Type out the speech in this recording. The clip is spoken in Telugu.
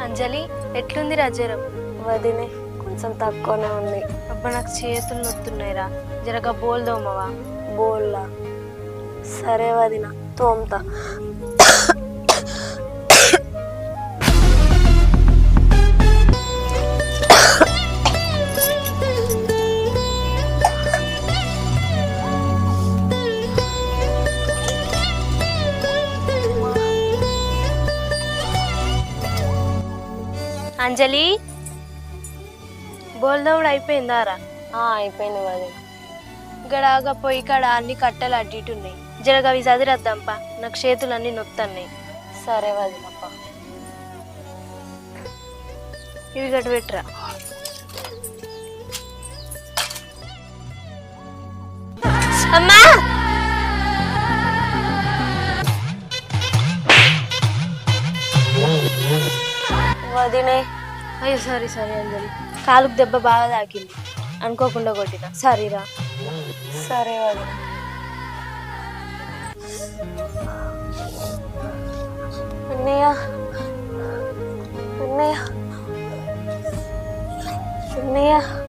అంజలి ఎట్లుంది రా జ్వరం వదినే కొంచెం తక్కువనే ఉంది. అబ్బా నాకు చేతులు నొత్తున్నాయిరా. జరగా బోల్ దోమవా బోల్లా. సరే వదిన తోమ్తా. అంజలి? బోల్ దోమడు అయిపోయిందా రా ఆ, అయిపోయింది వదిన గడాగా పొయ్యి కాడ అన్ని కట్టెలు అడ్డు ఇటు ఉన్నాయి జరగా అవి చదిరద్దాంపా నాకు చేతులు అన్ని నొత్తన్నాయి. సరే వదినప్ప ఇవి గట్టు పెట్టురా అమ్మా! వదినే. అయ్యో సారీ సారీ అంజలి. కాలుకు దెబ్బ బాగా తాకింది. అనుకోకుండా కొట్టిన. సారీరా సరే వదిన. అన్నయ్య. అన్నయ్య. అన్నయ్య.